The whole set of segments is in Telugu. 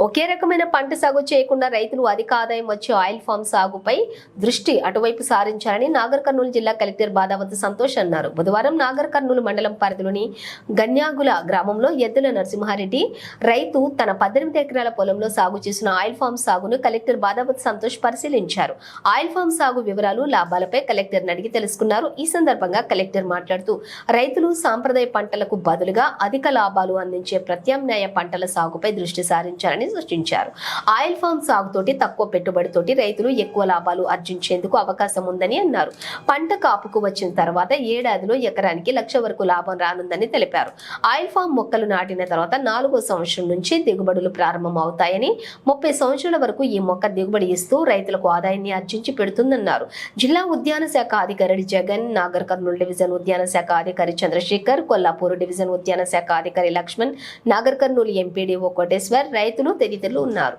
ఒకే రకమైన పంట సాగు చేయకుండా రైతులు అధిక ఆదాయం వచ్చే ఆయిల్ ఫామ్ సాగుపై దృష్టి అటువైపు సారించాలని నాగర్ కర్నూలు జిల్లా కలెక్టర్ బాదావతి సంతోష్ అన్నారు. బుధవారం నాగర్ కర్నూలు మండలం పరిధిలోని గన్యాగుల గ్రామంలో ఎద్దుల నరసింహారెడ్డి రైతు తన పద్దెనిమిది ఎకరాల పొలంలో సాగు చేసిన ఆయిల్ ఫామ్ సాగును కలెక్టర్ బాదావతి సంతోష్ పరిశీలించారు. ఆయిల్ ఫామ్ సాగు వివరాలు లాభాలపై కలెక్టర్ అడిగి తెలుసుకున్నారు. ఈ సందర్భంగా కలెక్టర్ మాట్లాడుతూ రైతులు సాంప్రదాయ పంటలకు బదులుగా అధిక లాభాలు అందించే ప్రత్యామ్నాయ పంటల సాగుపై దృష్టి అవకాశాన్ని సృష్టించారు. ఆయిల్ ఫామ్ సాగుతోటి తక్కువ పెట్టుబడితోటి రైతులు ఎక్కువ లాభాలు ఆర్జించేందుకు అవకాశం ఉందని అన్నారు. పంట కాపుకు వచ్చిన తర్వాత ఏడాదిలో ఎకరానికి లక్ష వరకు లాభం రానుందని తెలిపారు. ఆయిల్ ఫామ్ మొక్కలు నాటిన తర్వాత నాలుగో సంవత్సరం నుంచి దిగుబడులు ప్రారంభం అవుతాయని ముప్పై సంవత్సరాల వరకు ఈ మొక్క దిగుబడి ఇస్తూ రైతులకు ఆదాయాన్ని ఆర్జించి పెడుతుందన్నారు. జిల్లా ఉద్యాన శాఖ అధికారి జగన్ నాగర్ కర్నూలు డివిజన్ ఉద్యాన శాఖ అధికారి చంద్రశేఖర్ కొల్లాపూర్ డివిజన్ ఉద్యాన శాఖ అధికారి లక్ష్మణ్ నాగర్ కర్నూలు ఎంపీడీఓ కోటేశ్వర్ రైతులు తదితరులు ఉన్నారు.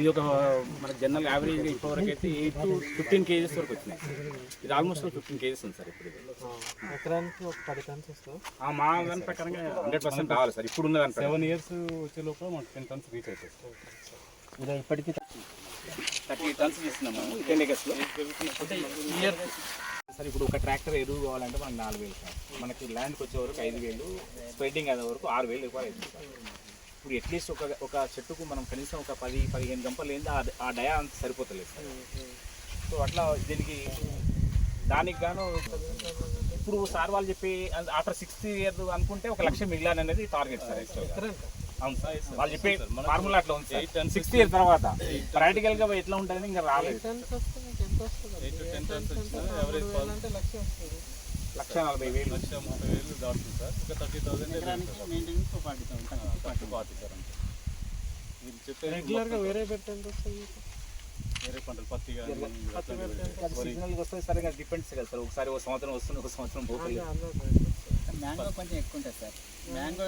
ఇది ఒక మన జనరల్ యావరేజ్ ఇప్పటివరకు అయితే ఎయిట్ టు ఫిఫ్టీన్ కేజెస్ వరకు వచ్చినాయి. ఇది ఆల్మోస్ట్ ఫిఫ్టీన్ కేజెస్ ఉంది సార్ ఇప్పుడు. ఎకరానికి ఒక పది టన్స్ వస్తుంది. ఆ మా దాని ప్రకారంగా హండ్రెడ్ పర్సెంట్ కావాలి సార్. ఇప్పుడు ఉన్న దాని సెవెన్ ఇయర్స్ వచ్చే లోపల మనకు టెన్ టన్స్ రీచ్ అవుతుంది ఇది ఇప్పటికీ థర్టీ టన్స్ చేస్తున్నాము టెన్ ఎకర్స్లో ఇయర్ సార్ ఇప్పుడు ఒక ట్రాక్టర్ ఎరువు కావాలంటే మనకి నాలుగు వేలు సార్. మనకి ల్యాండ్కి వచ్చే వరకు ఐదు వేలు స్ప్రెడ్డింగ్ అయ్యే వరకు ఆరు వేలు ఎక్కువ అవుతుంది సార్. ఇప్పుడు అట్లీస్ట్ ఒక ఒక చెట్టుకు మనం కనీసం ఒక పది పదిహేను గంపలు ఏంది ఆ- డయా అంత సరిపోతలేదు సార్. సో అట్లా దీనికి దానికి గాను ఇప్పుడు సార్ వాళ్ళు చెప్పి ఆఫ్టర్ సిక్స్త్ ఇయర్ అనుకుంటే ఒక లక్ష మిగిలాలి అనేది టార్గెట్ సార్. అవును సార్. వాళ్ళు చెప్పే ఫార్ములా అట్లా ఉంది సార్. సిక్స్త్ ఇయర్ తర్వాత ప్రాక్టికల్గా ఎట్లా ఉంటుంది ఇంకా రాలేదు. లక్ష నలభై వేలు. లక్ష ముప్పై వేలు దాటుతుంది సార్. ఒక thirty thousand forty forty sir అంతే మీరు చెప్పేది రెగ్యులర్గా వేరే మీకు? వేరే పంటలు పత్తి వస్తుంది? సిగ్నల్ వస్తే సరిగా డిపెండ్స్ కదా సార్. ఒకసారి ఒక సంవత్సరం వస్తుంది ఒక సంవత్సరం పోతుంది. మ్యాంగో కొంచెం ఎక్కువ ఉంటుంది సార్. మ్యాంగో